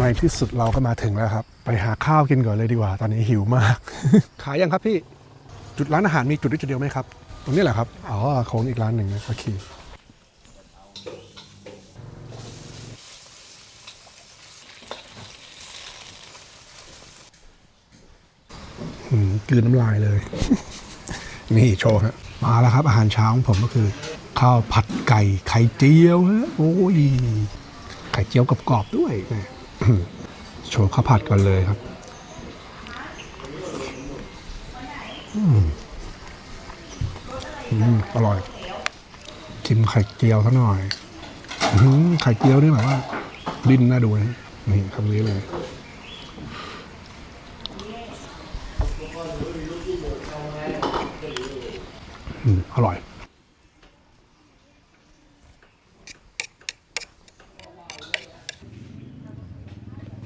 ในที่สุดเราก็มาถึงแล้วครับ ไปหาข้าวกินก่อนเลยดีกว่า ตอนนี้หิวมาก ขายยังครับพี่ จุดร้านอาหารมีจุดนี้จุดเดียวไหมครับ ตรงนี้แหละครับ อ๋อโค้งอีกร้านหนึ่งนะโอเคอืมกลืนน้ำลายเลย นี่โชว์ฮะ มาแล้วครับ อาหารเช้าของผมก็คือ ข้าวผัดไก่ไข่เจียวฮะ โอ้ย ไข่เจียวกรอบๆด้วยแหม โชว์ข้าวผัดก่อนเลยครับอืมอร่อยชิมไข่เจียวซะหน่อยอืไข่เจียวนี่แบบว่า ดิ้นน่าดูนะนี่คำนี้เลยอืมอร่อย